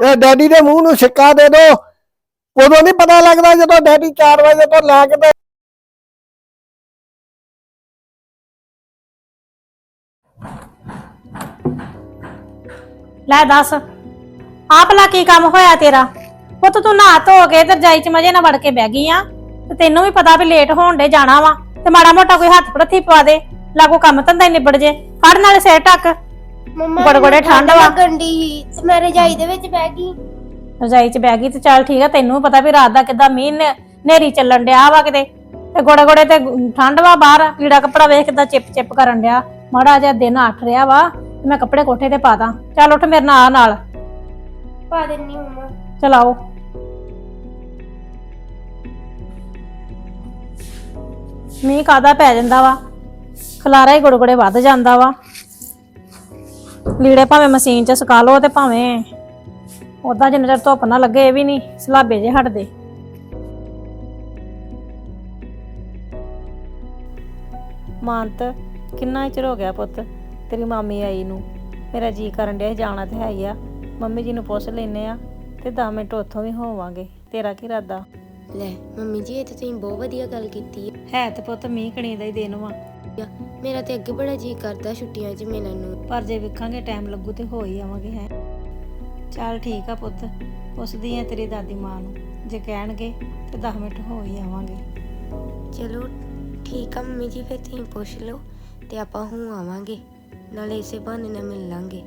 Daddy ਦੇ ਮੂੰਹ ਨੂੰ ਸਿੱਕਾ ਦੇ ਦੋ। ਉਦੋਂ ਨਹੀਂ ਪਤਾ ਲੱਗਦਾ ਜਦੋਂ ਡੈਡੀ 4 ਵਜੇ ਤੋਂ ਲੈ ਕੇ ਤੇ ਲੈ ਦੱਸ, ਆਪ ਲਾ ਕੀ ਕੰਮ ਹੋਇਆ ਤੇਰਾ? ਪੁੱਤ ਤੂੰ ਨਹਾ ਧੋ ਕੇ ਤੇ ਰਜਾਈ ਚ ਮਜੇ ਨਾਲ ਵੜ ਕੇ ਬਹਿ ਗਈ ਆ। ਤੇ ਤੈਨੂੰ ਵੀ ਪਤਾ ਵੀ ਲੇਟ ਹੋਣ ਦੇ ਜਾਣਾ ਵਾ, ਤੇ ਮਾੜਾ ਮੋਟਾ ਕੋਈ ਹੱਥ ਪੜਥੀ ਪਵਾ ਦੇ, ਲਾਗੋ ਕੰਮ ਧੰਦਾ ਹੀ ਨਿਬੜ ਜੇ। ਫੜ ਨਾਲੇ ਸਿਰ ਢੱਕ। ਮੰਮਾ ਗੜਗੜੇ ਮੈਨੂੰ ਠੰਡ ਵਾ। ਦੀ ਤੇ ਮੈਂ ਰਜਾਈ ਦੇ ਵਿੱਚ ਬਹਿ ਗਈ। ਰਜਾਈ ਚ ਬਹਿ ਗਈ ਤੇ ਚੱਲ ਠੀਕ ਆ ਤੈਨੂੰ ਪਤਾ ਵੀ ਰਾਤ ਦਾ ਕਿੱਦਾਂ ਮੀਂਹ ਨੇ- ਨੇਰੀ ਚੱਲਣ ਡਿਆ ਵਾ ਕਿਤੇ। ਤੇ ਗੋੜੇ ਗੋੜੇ ਤੇ ਠੰਡ ਵਾ ਬਾਹਰ ਲੀੜਾ ਕੱਪੜਾ ਵੇਖ ਕਿੱਦਾਂ ਚਿਪ ਚਿਪ ਕਰਨ ਡਿਆ। ਮਾੜਾ ਜਿਹਾ ਦਿਨ ਅੱਠ ਰਿਹਾ ਵਾ ਤੇ ਮੈਂ ਕੱਪੜੇ ਕੋਠੇ ਤੇ ਪਾ ਦਾਂ। ਚੱਲ ਉੱਠ ਮੇਰੇ ਨਾਲ ਆ ਨਾਲ। ਪਾ ਦਿੰਨੀ ਮੰਮਾ। ਚਲਾਓ ਮੀਂਹ ਕਾਦਾ ਪੈ ਜਾਂਦਾ ਵਾ? ਖਲਾਰਾ ਹੀ ਗੁੜਗੁੜੇ ਵੱਧ ਜਾਂਦਾ ਵਾ। ਲੀੜੇ ਭਾਵੇਂ ਮਸ਼ੀਨ 'ਚ ਸੁਕਾ ਲਓ ਤੇ ਭਾਵੇਂ ਉਦਾਂ ਜਿੰਨਾ ਚਿਰ ਧੁੱਪ ਨਾ ਲੱਗੇ ਇਹ ਵੀ ਨਹੀਂ ਸਲਾਬੇ ਜੇ ਹਟਦੇ। ਮਾਨਤ ਕਿੰਨਾ ਚਿਰ ਹੋ ਗਿਆ ਪੁੱਤ ਤੇਰੀ ਮਾਮੀ ਆਈ ਨੂੰ? ਮੇਰਾ ਜੀ ਕਰਨ ਡਿਆ ਸੀ ਜਾਣਾ ਤੇ ਹੈ ਹੀ ਆ। ਮੰਮੀ ਜੀ ਨੂੰ ਪੁੱਛ ਲੈਨੇ ਆ ਤੇ 10 ਮਿੰਟ ਉੱਥੋਂ ਵੀ ਹੋਵਾਂਗੇ। ਤੇਰਾ ਕੀ ਇਰਾਦਾ? ਲੈ ਮੰਮੀ ਜੀ ਇਹ ਤੇ ਤੁਸੀਂ ਬਹੁਤ ਵਧੀਆ ਗੱਲ ਕੀਤੀ ਹੈ ਹੈ ਤੇ ਪੁੱਤ ਮੀਂਹ ਕਣੀ ਦਾ ਹੀ ਦਿਨ ਵਾ। ਮੇਰਾ ਤੇ ਅੱਗੇ ਬੜਾ ਜੀ ਕਰਦਾ ਛੁੱਟੀਆਂ 'ਚ ਮਿਲਣ ਨੂੰ। ਪਰ ਜੇ ਵੇਖਾਂਗੇ ਟਾਈਮ ਲੱਗੂ ਤੇ ਹੋ ਹੀ ਆਵਾਂਗੇ ਹੈ। ਚੱਲ ਠੀਕ ਆ ਪੁੱਤ ਪੁੱਛਦੀ ਆ ਤੇਰੀ ਦਾਦੀ ਮਾਂ ਨੂੰ। ਜੇ ਕਹਿਣਗੇ ਤੇ 10 ਮਿੰਟ ਹੋ ਹੀ ਆਵਾਂਗੇ। ਚਲੋ ਠੀਕ ਆ ਮੰਮੀ ਜੀ ਫਿਰ ਤੁਸੀਂ ਪੁੱਛ ਲਓ ਤੇ ਆਪਾਂ ਹੁਣ ਆਵਾਂਗੇ। ਨਾਲੇ ਇਸੇ ਬਹਾਨੇ ਨਾਲ ਮਿਲ ਲਾਂਗੇ।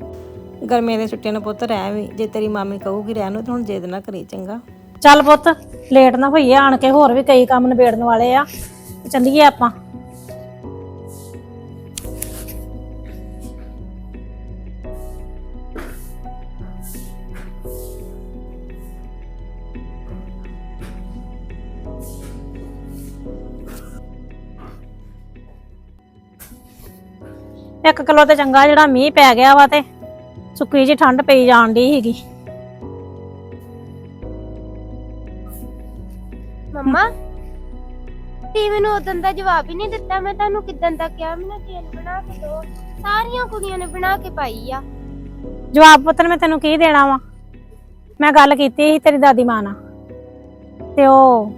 ਗਰਮੀਆਂ ਦੀਆਂ ਛੁੱਟੀਆਂ ਨੂੰ ਪੁੱਤ ਰਹਿ ਵੀ ਜੇ ਤੇਰੀ ਮਾਮੀ ਕਹੂਗੀ ਰਹਿਣ ਨੂੰ ਤੇ ਹੁਣ ਜਿੱਦ ਨਾ ਕਰੀ ਚੰਗਾ। ਚੱਲ ਪੁੱਤ ਲੇਟ ਨਾ ਹੋਈਏ ਆਣ ਕੇ ਹੋਰ ਵੀ ਕਈ ਕੰਮ ਨਿਬੇੜਨ ਵਾਲੇ ਆ। ਚੱਲੀਏ ਆਪਾਂ। ਇੱਕ ਕਿਲੋ ਤੇ ਚੰਗਾ ਜਿਹੜਾ ਮੀਂਹ ਪੈ ਗਿਆ ਵਾ ਤੇ ਸੁੱਕੀ ਜੀ ਠੰਡ ਪਈ ਜਾਣ ਦੀ ਸੀਗੀ। ਮੰਮਾ ਤੀ ਮੈਨੂੰ ਉਦੋਂ ਦਾ ਜਵਾਬ ਹੀ ਨਹੀਂ ਦਿੱਤਾ ਮੈਂ ਤੁਹਾਨੂੰ ਕਿਦਾਂ ਦਾ ਕਿਹਾ ਮੈਨੂੰ ਤੇਲ ਬਣਾ ਕੇ ਦਿਓ ਸਾਰੀਆਂ ਕੁੜੀਆਂ ਨੇ ਬਣਾ ਕੇ ਪਾਈ ਆ। ਜਵਾਬ ਪੁੱਤਰ ਮੈਂ ਤੈਨੂੰ ਕੀ ਦੇਣਾ ਵਾ? ਮੈਂ ਗੱਲ ਕੀਤੀ ਸੀ ਤੇਰੀ ਦਾਦੀ ਮਾਂ ਨਾਲ। ਤੇ ਉਹ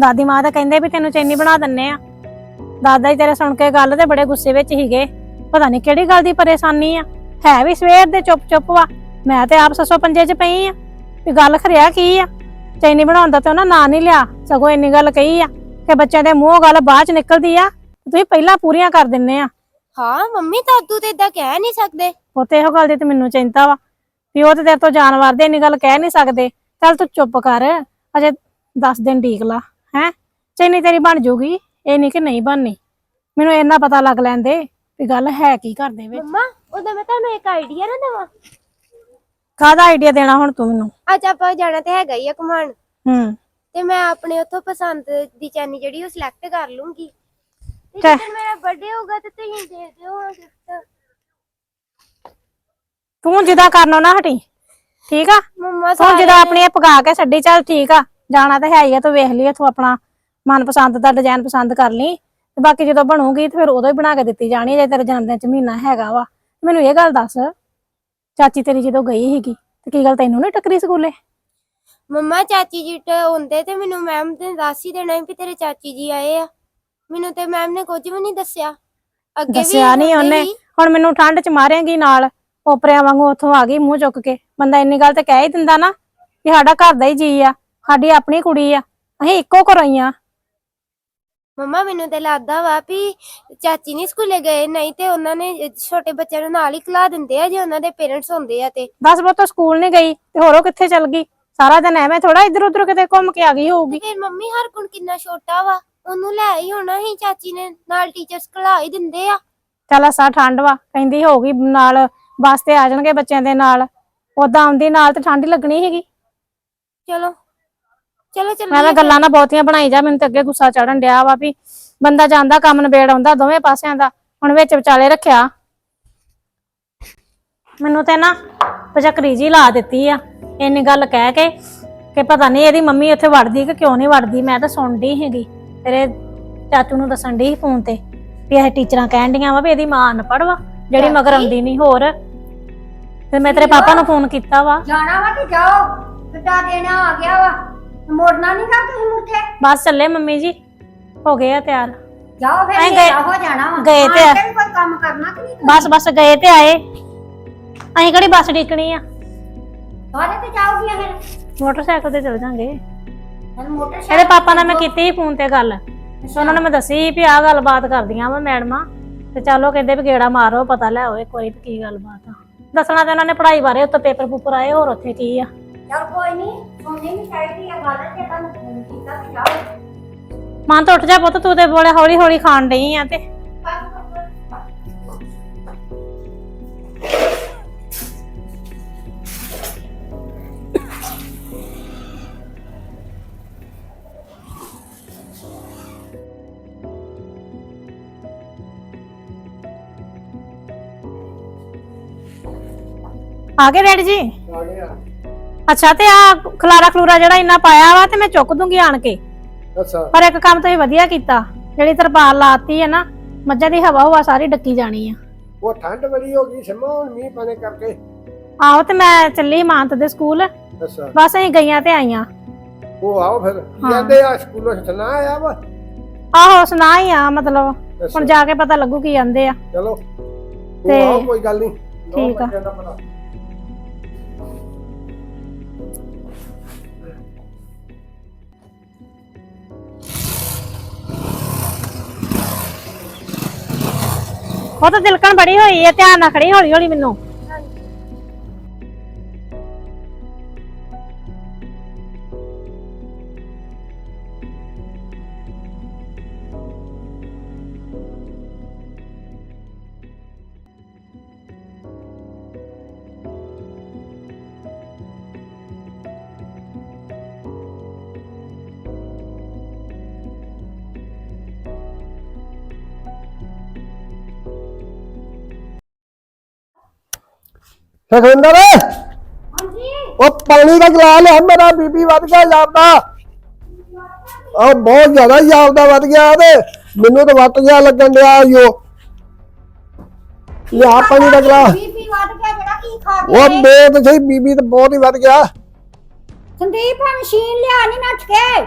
ਦਾਦੀ ਮਾਂ ਤਾਂ ਕਹਿੰਦੇ ਵੀ ਤੈਨੂੰ ਚੈਨੀ ਬਣਾ ਦਿੰਨੇ ਆ। ਦਾਦਾ ਜੀ ਤੇਰੇ ਸੁਣ ਕੇ ਗੱਲ ਤੇ ਬੜੇ ਗੁੱਸੇ ਵਿੱਚ ਹੀਗੇ ਪਤਾ ਨਹੀਂ ਕਿਹੜੀ ਗੱਲ ਦੀ ਪਰੇਸ਼ਾਨੀ ਆ। ਹੈ ਵੀ ਸਵੇਰ ਦੇ ਚੁੱਪ ਚੁੱਪ ਵਾ। ਮੈਂ ਤੇ ਆਪ ਸੱਸੋ ਪੰਜੇ 'ਚ ਪਈ ਆ। ਵੀ ਗੱਲ ਖਰਿਆ ਕੀ ਆ? ਚੈਨੀ ਬਣਾਉਣ ਦਾ ਤੇ ਉਹਨਾਂ ਨਾਂ ਨਹੀਂ ਲਿਆ। ਸਗੋਂ ਇੰਨੀ ਗੱਲ ਕਹੀ ਆ ਕਿ ਬੱਚਿਆਂ ਦੇ ਮੂੰਹੋਂ ਗੱਲ ਬਾਅਦ ਚ ਨਿਕਲਦੀ ਆ। ਤੁਸੀਂ ਪਹਿਲਾਂ ਪੂਰੀਆਂ ਕਰ ਦਿੰਨੇ ਆ। ਹਾਂ ਮੰਮੀ ਦਾਦੂ ਤੇ ਇਦਾਂ ਕਹਿ ਨਹੀਂ ਸਕਦੇ। ਉਹ ਤੇ ਇਹੋ ਗੱਲ ਦੀ ਤੇ ਮੈਨੂੰ ਚਿੰਤਾ ਵਾ। ਵੀ ਉਹ ਤੇ ਤੇਰੇ ਤੋਂ ਜਾਨਵਰ ਦੇ ਇੰਨੀ ਗੱਲ ਕਹਿ ਨਹੀਂ ਸਕਦੇ। ਚੱਲ ਤੂੰ ਚੁੱਪ ਕਰ। ਅਜੇ 10 ਦਿਨ ਢੀਕ ਲਾ ਹੈ? ਚੈਨੀ ਤੇਰੀ ਬਣ ਜੂਗੀ। ਇਹ ਨਹੀਂ ਕਿ ਨਹੀਂ ਬਣਨੀ। ਮੈਨੂੰ ਇੰਨਾ ਪਤਾ ਲੱਗ ਲੈਂਦੇ ਵੀ ਗੱਲ ਹੈ ਕੀ ਘਰ ਦੇ ਵਿੱਚ? ਮੰਮਾ ਉਹਦਾ ਮੈਂ ਤੁਹਾਨੂੰ ਇੱਕ ਆਈਡੀਆ ਨਾ ਦਵਾਂ। ਕਾਹਦਾ ਆਈਡੀਆ ਦੇਣਾ ਹੁਣ ਤੂੰ ਮੈਨੂੰ? ਅੱਜ ਆਪਾਂ ਜਾਣਾ ਤੇ ਹੈਗਾ ਹੀ ਆ ਘੁਮਾਣ। ਹੂੰ। ਤੇ ਮੈਂ ਆਪਣੇ ਉੱਥੋਂ ਪਸੰਦ ਦੀ ਚੈਨੀ ਜਿਹੜੀ ਉਹ ਸਿਲੈਕਟ ਕਰ ਲੂੰਗੀ। ਤੇ ਚੱਲ। ਜਦੋਂ ਮੇਰਾ ਬਰਥਡੇ ਹੋਊਗਾ ਤੇ ਤੁਸੀਂ ਦੇ ਦਿਓ ਗਿਫਟ ਤੂੰ ਜਿੱਦਾਂ ਕਰਨੋਂ ਨਾ ਹਟੀ ਠੀਕ ਆ? ਮੰਮਾ ਤੂੰ ਸਾਰੇ ਜਿੱਦਾਂ ਆਪਣੀ ਇਹ ਪਕਾ ਕੇ ਛੱਡੀ ਚੱਲ ਠੀਕ ਆ। ਜਾਣਾ ਤਾਂ ਹੈ ਹੀ ਆ ਤੂੰ ਵੇਖ ਲਈ ਤੂੰ ਆਪਣਾ ਮਨਪਸੰਦ ਦਾ ਡਿਜ਼ਾਈਨ ਪਸੰਦ ਕਰ ਲਈ। ਤੇ ਬਾਕੀ ਜਦੋਂ ਬਣੂਗੀ ਤੇ ਫਿਰ ਉਦੋਂ ਹੀ ਬਣਾ ਕੇ ਦਿੱਤੀ ਜਾਣੀ ਹੈ ਜੇ ਤੇਰੇ ਜਨਮ ਦਿਨ ਚ ਮਹੀਨਾ ਹੈਗਾ ਵਾ। ਮੈਨੂੰ ਇਹ ਗੱਲ ਦੱਸ ਚਾਚੀ ਤੇਰੀ ਜਦੋਂ ਗਈ ਸੀਗੀ ਤੇ ਕੀ ਗੱਲ ਤੈਨੂੰ ਨਹੀਂ ਟੱਕਰੀ ਸਕੂਲੇ? ਮੰਮਾ ਚਾਚੀ ਜੀ ਤੇ ਹੁੰਦੇ ਤੇ ਮੈਨੂੰ ਮੈਮ ਨੇ ਦੱਸ ਹੀ ਦੇਣਾ ਸੀ ਵੀ ਤੇਰੇ ਚਾਚੀ ਜੀ ਆਏ ਆ। ਮੈਨੂੰ ਤੇ ਮੈਮ ਨੇ ਕੁਝ ਵੀ ਨਹੀਂ ਦੱਸਿਆ। ਅੱਗੇ ਵੀ ਦੱਸਿਆ ਨਹੀਂ ਹੁੰਦੇ ਉਹਨੇ। ਸੀ। ਹੁਣ ਮੈਨੂੰ ਠੰਡ ਚ ਮਾਰੇਂਗੀ ਨਾਲ ਓਪਰਿਆਂ ਵਾਂਗੂ ਉੱਥੋਂ ਆ ਗਈ ਮੂੰਹ ਚੁੱਕ ਕੇ। ਬੰਦਾ ਇੰਨੀ ਗੱਲ ਤੇ ਕਹਿ ਹੀ ਦਿੰਦਾ ਨਾ ਕਿ ਸਾਡਾ ਘਰ ਦਾ ਹੀ ਜੀ ਆ ਸਾਡੀ ਆਪਣੀ ਕੁੜੀ ਆ ਅਸੀਂ ਇੱਕੋ ਘਰੋਂ ਹੀ ਆ। ਮੰਮਾ ਮੈਨੂੰ ਤੇ ਲੱਗਦਾ ਵਾ ਵੀ ਚਾਚੀ ਨਹੀਂ ਸਕੂਲੇ ਗਏ ਨਹੀਂ ਤੇ ਉਹਨਾਂ ਨੇ ਛੋਟੇ ਬੱਚਿਆਂ ਨੂੰ ਨਾਲ ਹੀ ਖਿਲਾ ਦਿੰਦੇ ਆ ਜੇ ਉਹਨਾਂ ਦੇ ਪੇਰੈਂਟਸ ਹੁੰਦੇ ਆ ਤੇ। ਦਸ ਬੋਤੋਂ ਸਕੂਲ ਨਹੀਂ ਗਈ ਤੇ ਹੋਰ ਉਹ ਕਿੱਥੇ ਚਲ ਗਈ? ਸਾਰਾ ਦਿਨ ਐਵੇਂ ਥੋੜਾ ਇੱਧਰ ਉੱਧਰ ਕਿਤੇ ਘੁੰਮ ਕੇ ਆ ਗਈ ਹੋਊਗੀ। ਫਿਰ ਮੰਮੀ ਹਰ ਗੁਣ ਕਿੰਨਾ ਛੋਟਾ ਵਾ ਉਹਨੂੰ ਲੈ ਹੀ ਹੋਣਾ ਹੀ ਚਾਚੀ ਨੇ ਨਾਲ ਟੀਚਰਸ ਖਿਲਾ ਹੀ ਦਿੰਦੇ ਆ। ਚੱਲ ਅਸਾਂ ਠੰਡ ਵਾ ਕਹਿੰਦੀ ਹੋਊਗੀ ਨਾਲ ਬੱਸ ਤੇ ਆ ਜਾਣਗੇ ਬੱਚਿਆਂ ਦੇ ਨਾਲ। ਉਦਾਂ ਆਉਂਦੀ ਨਾਲ ਤੇ ਠੰਡ ਹੀ ਲੱਗਣੀ ਸੀਗੀ। ਚਲੋ। ਚਲੋ ਚਲੋ ਮੈਂ ਤਾਂ ਗੱਲਾਂ ਨਾ ਬਹੁਤੀਆਂ ਬਣਾਈ ਜਾ ਮੈਨੂੰ ਤੇ ਅੱਗੇ ਗੁੱਸਾ ਚੜਨ ਡਿਆ ਵਾ ਵੀ ਬੰਦਾ ਜਾਂਦਾ ਕੰਮ ਨਿਬੇੜ ਆਉਂਦਾ ਦੋਵੇਂ ਪਾਸਿਆਂ ਦਾ ਹੁਣ ਵਿੱਚ ਵਿਚਾਲੇ ਰੱਖਿਆ। ਮੈਨੂੰ ਤੇ ਨਾ ਪਚਕਰੀ ਜੀ ਲਾ ਦਿੱਤੀ ਆ ਇੰਨੀ ਗੱਲ ਕਹਿ ਕੇ ਕਿ ਪਤਾ ਨਹੀਂ ਇਹਦੀ ਮੰਮੀ ਉੱਥੇ ਵੜਦੀ ਕਿ ਕਿਉਂ ਨਹੀਂ ਵੜਦੀ ਮੈਂ ਤਾਂ ਸੁਣਦੀ ਹੈਗੀ ਤੇਰੇ ਚਾਚੂ ਨੂੰ ਦੱਸਣ ਦੀ ਫੋਨ ਤੇ ਵੀ ਇਹ ਟੀਚਰਾਂ ਕਹਿਣ ਡੀਆਂ ਵਾ ਵੀ ਇਹਦੀ ਮਾਂ ਅਨਪੜ੍ਹ ਵਾ ਜਿਹੜੀ ਮਗਰ? ਆਉਂਦੀ ਨਹੀਂ ਹੋਰ। ਤੇ ਮੈਂ ਤੇਰੇ ਪਾਪਾ ਨੂੰ ਫੋਨ ਕੀਤਾ ਵਾ। ਜਾਣਾ ਵਾ ਕਿ ਜਾਓ? ਕਿੱਡਾ ਦੇਣਾ ਆ ਗਿਆ ਵਾ। ਮੋੜਨਾ ਨਹੀਂ ਗਾ ਤੁਸੀਂ ਮੁੜ ਕੇ? ਬਸ ਚੱਲੇ ਮੰਮੀ ਜੀ ਹੋ ਗਏ ਆ ਤਿਆਰ। ਜਾਓ ਫਿਰ ਐਂ ਗਏ- ਹਨੇਰਾ ਹੋ ਜਾਣਾ ਵਾ। ਗਏ ਤੇ ਆ। ਆਣ ਕੇ ਵੀ ਕੋਈ ਕੰਮ ਕਰਨਾ ਕਿ ਨਹੀਂ ਬਸ ਬਸ ਗਏ ਤੇ ਆਏ। ਅਸੀਂ ਕਿਹੜੀ ਬੱਸ ਡਿੱਕਣੀ ਆ? ਸਾਰੇ ਤੇ ਜਾਓਗੀਆਂ ਫਿਰ? ਮੋਟਰਸਾਈਕਲ ਤੇ ਚਲ ਜਾਾਂਗੇ। ਹੁਣ ਮੋਟਰਸਾਈਕਲ ਇਹਦੇ ਪਾਪਾ ਨਾਲ ਮੈਂ ਕੀਤੀ ਸੀ ਫੋਨ ਤੇ ਗੱਲ। ਤੇ ਉਹਨਾਂ ਨੇ ਮੈਂ ਦੱਸੀ ਸੀ ਵੀ ਆਹ ਗੱਲਬਾਤ ਕਰਦੀਆਂ ਵਾ ਮੈਡਮਾਂ। ਤੇ ਚਲੋ ਕਹਿੰਦੇ ਵੀ ਗੇੜਾ ਮਾਰੋ ਪਤਾ ਲੈ ਆਓ ਇੱਕ ਵਾਰੀ ਵੀ ਕੀ ਗੱਲਬਾਤ ਆ। ਦੱਸਣਾ ਤੇ ਉਹਨਾਂ ਨੇ ਪੜ੍ਹਾਈ ਬਾਰੇ ਉੱਤੇ ਪੇਪਰ ਪੂਪਰ ਆਏ ਹੋਰ ਉੱਥੇ ਕੀ ਆ? ਚਲ ਕੋਈ ਨਹੀਂ ਸੁਣਨੀ ਨਹੀਂ ਚਾਹੀਦੀ ਆ ਗੱਲ ਤੇ ਤੁਹਾਨੂੰ ਫੋਨ ਕੀਤਾ ਤੇ ਜਾਓ ਮਨ ਤੋਂ ਉੱਠ ਜਾ ਪੁੱਤ, ਤੂੰ ਤੇ ਬੋਲੇ ਹੌਲੀ ਹੌਲੀ ਖਾਣ ਡਈ ਆ ਤੇ। ਆ ਗਏ ਡੈਡੀ ਜੀ? ਅੱਛਾ ਤੇ ਆ ਖਲਾਰਾ ਖਲੂਰਾ ਜਿਹੜਾ ਇੰਨਾ ਪਾਇਆ ਵਾ ਤੇ ਮੈਂ ਚੁੱਕ ਦੂੰਗੀ ਆਣ ਕੇ। ਅੱਛਾ। ਪਰ ਇੱਕ ਕੰਮ ਤੁਸੀਂ ਵਧੀਆ ਕੀਤਾ ਜਿਹੜੀ ਤਰਪਾਲ ਲਾਤੀ ਹੈ ਨਾ ਮੱਝਾਂ ਦੀ ਹਵਾ ਹੁਆ ਸਾਰੀ ਡੱਕੀ ਜਾਣੀ ਆ। ਉਹ ਠੰਡ ਬੜੀ ਹੋ ਗਈ ਸਿਮਾ ਹੁਣ ਮੀਂਹ ਪਾਣੇ ਕਰਕੇ। ਆਹੋ ਤੇ ਮੈਂ ਚੱਲੀ ਮਾਨਤ ਦੇ ਸਕੂਲ। ਅੱਛਾ। ਬਸ ਅਸੀਂ ਗਈਆਂ ਤੇ ਆਈਆਂ। ਉਹ ਆਓ ਫਿਰ। ਜਾਂਦੇ ਆ ਸਕੂਲੋਂ ਸੁਣਾ ਆਇਆ ਵਾ? ਆਹੋ ਸੁਣਾ ਹੀ ਆ ਮਤਲਬ ਹੁਣ ਜਾ ਕੇ ਪਤਾ ਲੱਗੂ ਕੀ ਜਾਂਦੇ ਆ। ਚਲੋ। ਤੇ- ਕੋਈ ਗੱਲ ਨਹੀਂ। ਠੀਕ ਆ। ਉਹ ਤਾਂ ਦਿਲਕਣ ਬੜੀ ਹੋਈ ਹੈ ਧਿਆਨ ਨਾਲ ਖੜੀ ਹੌਲੀ ਹੌਲੀ ਮੈਨੂੰ। ਸੁਖਵਿੰਦਰ ਹਾਂਜੀ। ਉਹ ਪਾਣੀ ਦਾ ਗਲਾਸ ਲਿਆ ਮੇਰਾ ਬੀਬੀ ਵੱਧ ਗਿਆ ਜਾਂਦਾ ਉਹ ਬਹੁਤ ਜ਼ਿਆਦਾ ਜਾਪਦਾ ਵੱਧ ਗਿਆ ਤੇ ਮੈਨੂੰ ਤਾਂ ਵੱਟ ਗਿਆ ਲੱਗਣ ਡਿਆ ਈਓ ਲਿਆ ਪਾਣੀ ਦਾ ਗਲਾਸ। ਬੀਪੀ ਵੱਧ ਗਿਆ ਕੀ ਖਾ ਕੇ ਸਹੀ ਬੀਬੀ ਤਾਂ ਬਹੁਤ ਹੀ ਵੱਧ ਗਿਆ। ਸੰਦੀਪ ਆ ਮਸ਼ੀਨ ਲਿਆ ਨਹੀਂ ਨੱਠ ਕੇ।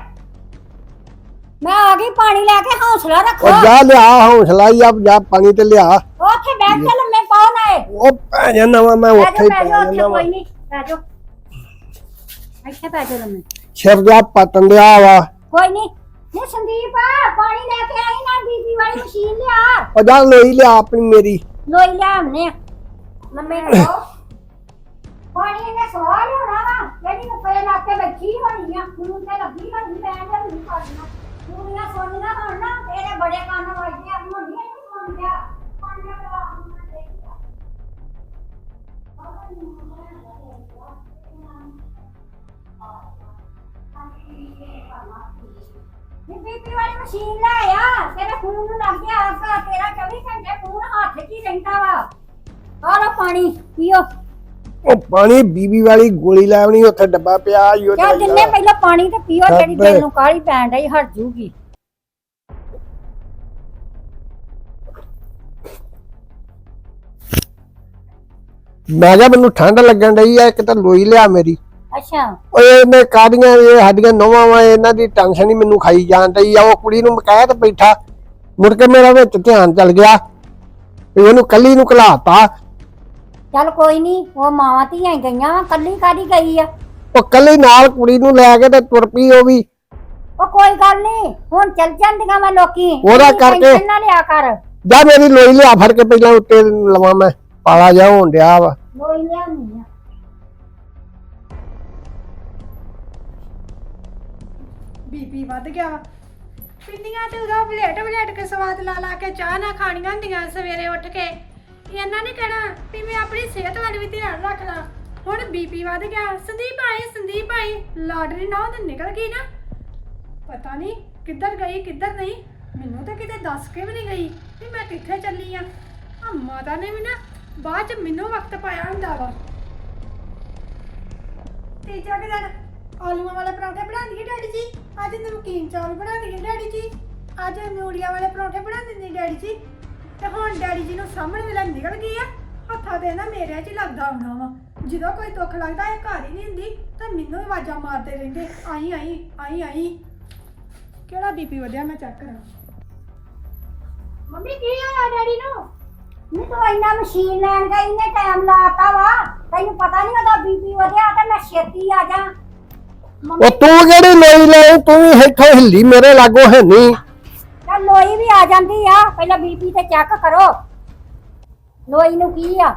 ਮੈਂ ਆ ਗਈ ਪਾਣੀ ਲੈ ਕੇ ਹੌਸਲਾ ਰੱਖੋ। ਉਹ ਜਾ ਲਿਆ ਹੌਸਲਾ ਹੀ ਆ ਜਾ ਪਾਣੀ ਤੇ ਲਿਆ। ਉੱਥੇ ਬੈਠ ਕੇ ਲੰਮੇ ਨਾ ਇਹ ਉਹ ਭੈਣ ਜਾ ਨਵਾਂ ਮੈਂ ਉੱਥੇ ਹੀ ਪੈ ਜਾਂਦਾ ਵਾ ਕੋਈ ਨਹੀਂ ਬੈਠੋ ਇੱਥੇ ਬੈਠੋ ਲੰਮੇ ਸਿਰ ਜਾ ਪਤਨ ਡਿਆ ਵਾ ਕੋਈ ਨਹੀਂ ਨੇ ਸੰਦੀਪ ਪਾਣੀ ਲੈ ਕੇ ਆਈ ਨਾ ਬੀਬੀ ਵਾਲੀ ਮਸ਼ੀਨ ਲਿਆ ਉਹ ਜਾ ਲੋਈ ਲਿਆ ਆਪਣੀ ਮੇਰੀ ਲੋਈ ਲਿਆ ਹਮਨੇ ਲੰਮੇ ਰਹੋ ਪਾਣੀ ਨੇ ਸਵਾਲ ਹੋਣਾ ਵਾ ਜਿਹੜੀ ਉੱਪਰ ਲਾ ਕੇ ਬੈਠੀ ਹੋਣੀ ਆ ਮੈਨੂੰ ਤੇ ਲੱਗੀ ਹੋਣੀ ਮੈਂ ਤਾਂ ਨਹੀਂ ਕਰਨਾ ਪੂਰੀਆਂ ਸੋਨੀਆਂ ਹੋਣ ਨਾ ਤੇਰੇ ਬੜੇ ਕੰਨ ਵੱਜਦੇ ਆ ਮੁੰਡੀਆਂ ਨੂੰ ਸੁਣ ਗਿਆ ਪਾਣੀ ਦਾ ਬੀਬੀ ਵਾਲੀ ਮਸ਼ੀਨ ਲੈ ਆ। ਤੇਰੇ ਖੂਨ ਨੂੰ ਲੱਗ ਗਿਆ ਆਸਾ ਤੇਰਾ 24 ਘੰਟੇ ਖੂਨ ਹੱਥ 'ਚ ਹੀ ਰਹਿੰਦਾ ਵਾ। ਆ ਲੋ ਪਾਣੀ ਪੀਓ। ਉਹ ਪਾਣੀ ਬੀਬੀ ਵਾਲੀ ਗੋਲੀ ਲੈਵਣੀ ਉੱਥੇ ਡੱਬਾ ਪਿਆ ਈਓ ਕਿਆ ਦਿਨੇ ਪਹਿਲਾਂ ਪਾਣੀ ਤੇ ਪੀਓ ਜਿਹੜੀ ਬਾਬੇ। ਦਿਲ ਨੂੰ ਕਾਲੀ ਪੈਣ ਡਈ ਹਟ ਜੂਗੀ। ਮੈਂ ਕਿਹਾ ਮੈਨੂੰ ਠੰਡ ਲੱਗਣ ਡਈ ਆ ਇੱਕ ਤਾਂ ਲੋਈ ਲਿਆ ਮੇਰੀ। ਅੱਛਾ। ਓਏ ਇਹਨੇ ਕਾਦੀਆਂ ਇਹ ਸਾਡੀਆਂ ਨੋਵਾਂ ਵਾ ਇਹਨਾਂ ਦੀ ਟੈਨਸ਼ਨ ਹੀ ਮੈਨੂੰ ਖਾਈ ਜਾਣ ਡਈ ਆ ਉਹ ਕੁੜੀ ਨੂੰ ਮੈਂ ਕਹਿ ਤੇ ਬੈਠਾ। ਮੁੜ ਕੇ ਮੇਰਾ ਵਿੱਚ ਧਿਆਨ ਚੱਲ ਗਿਆ ਵੀ ਉਹਨੂੰ ਕੱਲੀ ਨੂੰ ਘਲਾਤਾ। ਚੱਲ ਕੋਈ ਨਹੀਂ ਉਹ ਮਾਵਾਂ ਧੀਆਂ ਹੀ ਗਈਆਂ ਵਾ ਕੱਲੀ ਕਾਦੀ ਗਈ ਆ? ਉਹ ਕੱਲੀ ਨਾਲ ਕੁੜੀ ਨੂੰ ਲੈ ਕੇ ਤੇ ਤੁਰ ਪਈ ਉਹ ਵੀ। ਉਹ ਕੋਈ ਗੱਲ ਨਹੀਂ ਹੁਣ ਚੱਲ ਜਾਂਦੀਆਂ ਵਾ ਲੋਕੀ। ਉਹਦਾ ਇੰਨੀ ਕਰਕੇ- tension ਨਾ ਲਿਆ ਕਰ। ਜਾ ਮੇਰੀ ਲੋਈ ਲਿਆ ਫੜ ਕੇ ਪਹਿਲਾਂ ਉੱਤੇ ਲਵਾਂ ਮੈਂ ਪਾਲਾ ਜਾ ਹੋਣ ਡਿਆ ਵਾ। ਲੋਈ ਲਿਆਉਣੀ ਆ ਬੀਪੀ ਵੱਧ ਗਿਆ। ਵਾ ਪਿੰਨੀਆਂ ਤੇ ਉਹਦਾ ਬਲੇਟ ਬਲੇਟ ਕੇ ਸਵਾਦ ਲਾ ਲਾ ਕੇ ਚਾਹ ਨਾ ਖਾਣੀਆਂ ਹੁੰਦੀਆਂ ਸਵੇਰੇ ਉੱਠ ਕੇ। ਇਹਨਾਂ ਨੇ ਕਹਿਣਾ ਵੀ ਮੈਂ ਆਪਣੀ ਸਿਹਤ ਵੱਲ ਵੀ ਧਿਆਨ ਰੱਖਣਾ ਹੁਣ ਬੀਪੀ ਵੱਧ ਗਿਆ। ਸੰਦੀਪ ਆਈ ਸੰਦੀਪ ਆਈ ਲਾਟਰੀ ਨਾ ਉਹਦੇ ਨਿਕਲ ਗਈ ਨਾ। ਪਤਾ ਨਹੀਂ ਕਿੱਧਰ ਗਈ, ਕਿੱਧਰ ਨਹੀਂ। ਮੈਨੂੰ ਤਾਂ ਕਿਤੇ ਦੱਸ ਕੇ ਵੀ ਨਹੀਂ ਗਈ ਵੀ ਮੈਂ ਕਿੱਥੇ ਚੱਲੀ ਆ। ਆ ਮਾਤਾ ਨੇ ਵੀ ਨਾ ਬਾਅਦ ਚ ਮੈਨੂੰ ਵਕਤ ਪਾਇਆ ਹੁੰਦਾ ਵਾ। ਤੀਜਾ ਕਿ ਦਿਨ ਆਲੂਆਂ ਵਾਲੇ ਪਰੌਂਠੇ ਬਣਾ ਦਈਏ ਡੈਡੀ ਜੀ। ਅੱਜ ਨਮਕੀਨ ਚੌਲ ਬਣਾ ਦਈਏ ਡੈਡੀ ਜੀ। ਅੱਜ ਮੂਲੀਆਂ ਵਾਲੇ ਪਰੌਂਠੇ ਬਣਾ ਦਿੰਦੇ ਡੈਡੀ ਜੀ। ਤੇ ਹੁਣ ਡੈਡੀ ਜੀ ਨੂੰ ਸਾਹਮਣੇ ਵੇਲੇ ਨਿਕਲ ਗਈ ਆ। ਹੱਥਾਂ ਦੇ ਨਾ ਮੇਰੇ 'ਚ ਹੀ ਲੱਗਦਾ ਆਉਣਾ ਵਾ। ਜਦੋਂ ਕੋਈ ਦੁੱਖ ਲੱਗਦਾ, ਇਹ ਘਰ ਹੀ ਨਹੀਂ ਹੁੰਦੀ, ਤਾਂ ਮੈਨੂੰ ਹੀ ਆਵਾਜ਼ਾਂ ਮਾਰਦੇ ਰਹਿੰਦੇ। ਆਈ ਆਈ ਆਈ ਆਈ। ਕਿਹੜਾ ਬੀਪੀ ਵਧਿਆ ਮੈਂ ਚੈੱਕ ਕਰਾਂ। ਮੰਮੀ, ਕੀ ਹੋਇਆ ਡੈਡੀ ਨੂੰ? ਨਹੀਂ ਤੂੰ ਇੰਨਾ ਮਸ਼ੀਨ ਲੈਣ ਗਈ ਨੇ ਟਾਈਮ ਲਾਤਾ ਵਾ। ਤੈਨੂੰ ਪਤਾ ਨਹੀਂ ਉਹਦਾ ਬੀਪੀ ਵਧਿਆ ਤੇ ਮੈਂ ਛੇਤੀ ਆ ਜਾ। ਉਹ ਤੂੰ ਕਿਹੜੀ ਲੋਈ ਲੈ ਤੂੰ ਵੀ ਇੱਥੋਂ ਹਿੱਲੀ ਮੇਰੇ ਲਾਗੋ ਹੈ ਨਹੀਂ ਤਾਂ ਲੋਈ ਵੀ ਆ ਜਾਂਦੀ ਆ। ਪਹਿਲਾਂ ਬੀਪੀ ਤੇ ਚੈੱਕ ਕਰੋ। ਲੋਈ ਨੂੰ ਕੀ ਆ?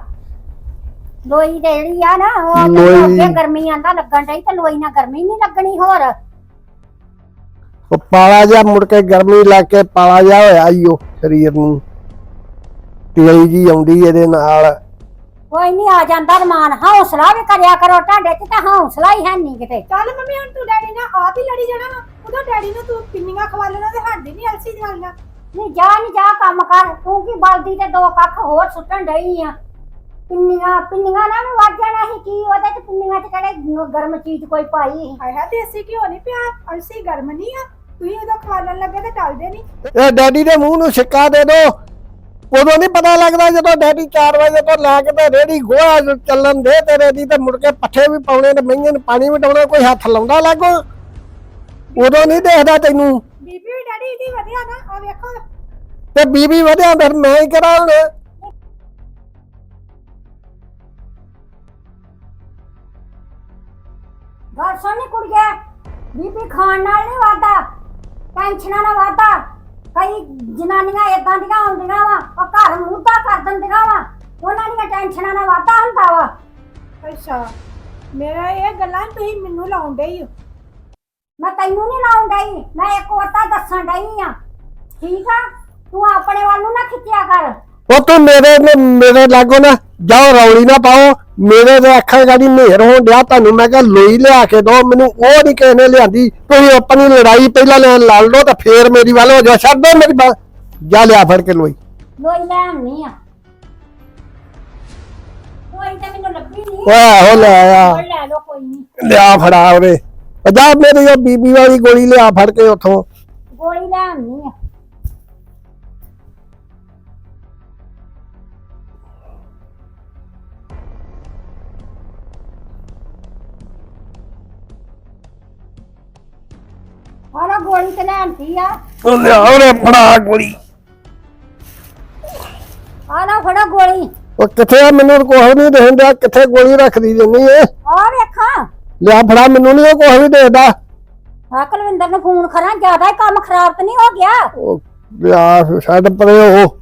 ਲੋਈ ਤੇ ਜਿਹੜੀ ਆ ਨਾ ਉਹ ਲੋਈ- ਅੱਗੇ ਗਰਮੀ ਆਂਦਾ ਲੱਗਣ ਡਈ ਤੇ ਲੋਈ ਨਾਲ ਗਰਮੀ ਨਹੀਂ ਲੱਗਣੀ ਹੋਰ। ਉਹ ਪਾਲਾ ਜਿਹਾ ਮੁੜ ਕੇ ਗਰਮੀ ਲੱਗ ਕੇ ਪਾਲਾ ਜਿਹਾ ਹੋਇਆ ਈ ਉਹ ਸਰੀਰ ਨੂੰ। ਤੇਲੀ ਜੀ ਆਉਂਦੀ ਇਹਦੇ ਨਾਲ। ਕੋਈ ਨਹੀਂ ਆ ਜਾਂਦਾ ਰਮਾਨ ਹੌਸਲਾ ਵੀ ਕਰਿਆ ਕਰੋ ਤੁਹਾਡੇ ਚ ਤਾਂ ਹੌਸਲਾ ਹੀ ਹੈ ਨਹੀਂ ਕਿਤੇ। ਚੱਲ ਮੰਮੀ ਹੁਣ ਤੂੰ ਡੈਡੀ ਨਾਲ ਆਪ ਹੀ ਲੜੀ ਜਾਣਾ ਵਾ। ਉਦੋਂ ਡੈਡੀ ਨੂੰ ਤੂੰ ਪਿੰਨੀਆਂ ਖਵਾ ਲੈਣਾ ਤੇ ਸਾਡੇ ਨਹੀਂ ਅਲਸੀ ਜਵਾਲੀਆਂ ਨਹੀਂ ਜਾ ਨਹੀਂ ਜਾ ਕੰਮ ਕਰ। ਤੂੰ ਕੀ ਬਲਦੀ ਤੇ ਦੋ ਕੱਖ ਹੋਰ ਸੁੱਟਣ ਡਈ ਆ। ਪਿੰਨੀਆਂ ਪਿੰਨੀਆਂ ਨਾ ਵੱਜ ਜਾਣਾ ਸੀ। ਕੀ ਉਹਦੇ ਚ ਪਿੰਨੀਆਂ ਚ ਕਿਹੜੇ ਗਰਮ ਚੀਜ਼ ਕੋਈ ਪਾਈ ਸੀ? ਹਾਏ ਹਾਏ ਦੇਸੀ ਘਿਓ ਨਹੀਂ ਪਿਆ? ਅਲਸੀ ਗਰਮ ਨਹੀਂ ਆ? ਤੁਸੀਂ ਉਦੋਂ ਖਵਾਲਣ ਲੱਗੇ ਤੇ ਟਲਦੇ ਨਹੀਂ ਇਹ ਡੈਡੀ ਦੇ ਮੂੰਹ ਨੂੰ ਸਿੱਕਾ ਦੇ ਦੋ। ਉਦੋਂ ਨਹੀਂ ਪਤਾ ਲੱਗਦਾ ਜਦੋਂ ਡੈਡੀ 4 ਵਜੇ ਤੋਂ ਲੈ ਕੇ ਤੇ ਰੇੜੀ ਗੋਹਾ ਚੱਲਣ ਦੇ ਤੇਰੇ ਦੀ ਤੇ ਮੁੜ ਕੇ ਪੱਠੇ ਵੀ ਪਾਉਣੇ ਤੇ ਮਈਆਂ ਨੂੰ ਪਾਣੀ ਵੀ ਡਾਉਣਾ ਕੋਈ ਹੱਥ ਲਾਉਂਦਾ ਲਾਗੋ? ਉਦੋਂ ਨਹੀਂ ਦੇਖਦਾ ਤੈਨੂੰ। ਬੀਬੀ ਵੀ ਡੈਡੀ ਦੀ ਵਧਿਆ ਨਾ ਆ ਵੇਖੋ। ਤੇ ਬੀਬੀ ਵਧਿਆ ਫਿਰ ਮੈਂ ਹੀ ਕਰਾਂ ਹੁਣ? ਗੱਲ ਸੁਣ ਨੀ ਕੁੜੀਏ ਬੀਪੀ ਖਾਣ ਨਾਲ ਨਹੀਂ ਵਾਦਾ ਟੈਨਸ਼ਨਾਂ ਨਾਲ ਵਾਦਾ ਕਈ ਜਨਾਨੀਆਂ ਇਦਾਂ ਦੀਆਂ ਹੁੰਦੀਆਂ ਵਾ ਉਹ ਘਰ ਮੁੱਦਾ ਕਰ ਦਿੰਦੀਆਂ ਵਾ ਉਹਨਾਂ ਦੀਆਂ ਟੈਨਸ਼ਨਾਂ ਨਾਲ ਵਾਦਾ ਹੁੰਦਾ ਵਾ। ਅੱਛਾ ਮੇਰਾ ਇਹ ਗੱਲਾਂ ਤੁਸੀਂ ਮੈਨੂੰ ਲਾਉਂਦੇ ਹੀ ਹੋ ਮੈਂ ਤੈਨੂੰ ਨਹੀਂ ਲਾਉਣ ਡਈ ਮੈਂ ਇੱਕ ਵਾਤਾ ਦੱਸਣ ਡਈ ਆ। ਠੀਕ ਆ? ਤੂੰ ਆਪਣੇ ਵੱਲ ਨੂੰ ਨਾ ਖਿੱਚਿਆ ਕਰ। ਉਹ ਤੂੰ ਮੇਰੇ ਮੇਰੇ ਲਾਗੋ ਨਾ ਜਾਓ ਰੌਲੀ ਨਾ ਪਾਓ। ਮੇਰੇ ਦੇ ਅੱਖਾਂ ਗਾੜੀ ਮੇਰ ਹੋਣ ਡਿਆ। ਤੁਹਾਨੂੰ ਮੈਂ ਕਿਹਾ ਲੋਈ ਲਿਆ ਕੇ ਦੋ ਮੈਨੂੰ ਉਹ ਨਹੀਂ ਕਿਸੇ ਨੇ ਲਿਆਂਦੀ। ਤੁਸੀਂ ਆਪਣੀ ਲੜਾਈ ਪਹਿਲਾਂ ਲੈ ਲੜ ਲਓ ਤਾਂ ਫੇਰ ਮੇਰੀ ਵੱਲ ਹੋ ਜਾ ਛੱਡ ਦੋ ਮੇਰੀ ਬਾਂਹ। ਜਾ ਲਿਆ ਫੜ ਕੇ ਲੋਈ। ਲੋਈ ਲੈ ਆਉਣੀ ਆ। ਕੋਈ ਤੇ ਮੈਨੂੰ ਲੱਭੀ ਨਹੀਂ ਓਏ ਹੋ ਲੈ ਆ। ਹੋਰ ਲੈ ਲਓ ਕੋਈ ਨਹੀਂ ਲਿਆ ਫੜਾ ਉਹਦੇ। ਉਹ ਜਾ ਮੇਰੀ ਉਹ ਬੀਬੀ ਵਾਲੀ ਗੋਲੀ ਲਿਆ ਫੜ ਕੇ ਉੱਥੋਂ। ਗੋਲੀ ਲੈ ਆਉਣੀ ਆ। ਆਲਾ ਗੋਲੀ ਤੇ ਲੈਣਤੀ ਆ। ਉਹ ਲਿਆ ਉਹਨੇ ਫੜਾ ਗੋਲੀ। ਆਲਾ ਫੜਾ ਗੋਲੀ। ਉਹ ਕਿੱਥੇ ਆ? ਮੈਨੂੰ ਕੁਛ ਨਹੀਂ ਦੇਣ ਡਿਆ। ਕਿੱਥੇ ਗੋਲੀ ਰੱਖਦੀ ਜੰਨੀ ਏ? ਆ ਵੇਖਾਂ। ਲਿਆ ਫੜਾ ਮੈਨੂੰ ਨਹੀਂ ਉਹ ਕੁਛ ਵੀ ਦੇਦਾ ਆ ਕੁਲਵਿੰਦਰ ਨੂੰ ਫੋਨ ਕਰਾਂ ਜ਼ਿਆਦਾ ਹੀ ਕੰਮ ਖਰਾਬ ਤੇ ਨਹੀਂ ਹੋ ਗਿਆ। ਉਹ ਲਿਆ ਛੱਡ ਪਰੇ ਉਹ।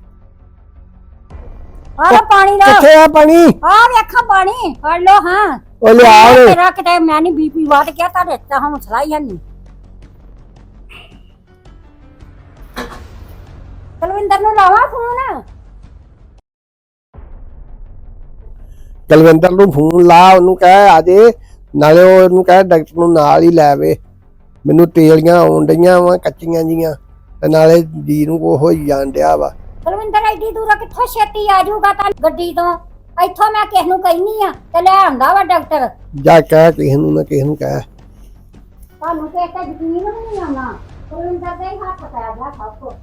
ਆਲਾ ਪਾਣੀ ਦਾ ਕਿੱਥੇ ਆ ਪਾਣੀ? ਆ ਵੇਖਾਂ ਪਾਣੀ। ਫੜ ਲੋ ਹਾਂ। ਉਹ ਲਿਆ ਉਹਨੇ। ਤੇਰਾ ਕਿਤੇ ਮੈਂ ਨਹੀਂ ਬੀਪੀ ਵੱਧ ਗਿਆ ਤੁਹਾਡੇ ਤਾਂ ਹੌਸਲਾ ਹੀ ਹੈ ਨਹੀਂ ਕੁਲਵਿੰਦਰ ਨੂੰ ਲਾਵਾਂ ਫੋਨ। ਕੁਲਵਿੰਦਰ ਨੂੰ ਫੋਨ ਲਾ ਉਹਨੂੰ ਕਹਿ ਆ ਜੇ। ਨਾਲੇ ਉਹ ਉਹਨੂੰ ਕਹਿ ਡਾਕਟਰ ਨੂੰ ਨਾਲ ਹੀ ਲੈ ਆਵੇ। ਮੈਨੂੰ ਤੇਲੀਆਂ ਆਉਣ ਡਈਆਂ ਵਾ ਕੱਚੀਆਂ ਜੀਆਂ। ਤੇ ਨਾਲੇ ਜੀ ਨੂੰ ਕੋ ਹੋਈ ਜਾਣ ਡਿਆ ਵਾ। ਕੁਲਵਿੰਦਰ ਐਡੀ ਦੂਰ ਕਿੱਥੋਂ ਛੇਤੀ ਆ ਜਾਊਗਾ ਤਾਂ ਗੱਡੀ ਤੋਂ? ਇੱਥੋਂ ਮੈਂ ਕਿਸ ਨੂੰ ਕਹਿਨੀ ਆ ਤੇ ਲੈ ਆਉਂਦਾ ਵਾ ਡਾਕਟਰ। ਜਾ ਕਹਿ ਕਿਸੇ ਨੂੰ ਨਾ ਕਿਸੇ ਨੂੰ ਕਹਿ। ਤੁਹਾਨੂੰ ਤੇ ਇੱਕ ਯਕੀਨ ਵੀ ਨਹੀਂ ਆਉਣਾ। ਕੁਲਵਿੰਦਰ ਦੇ ਹੀ ਹੱਥ ਪੈ ਗਿਆ ਸਭ ਕੁਛ।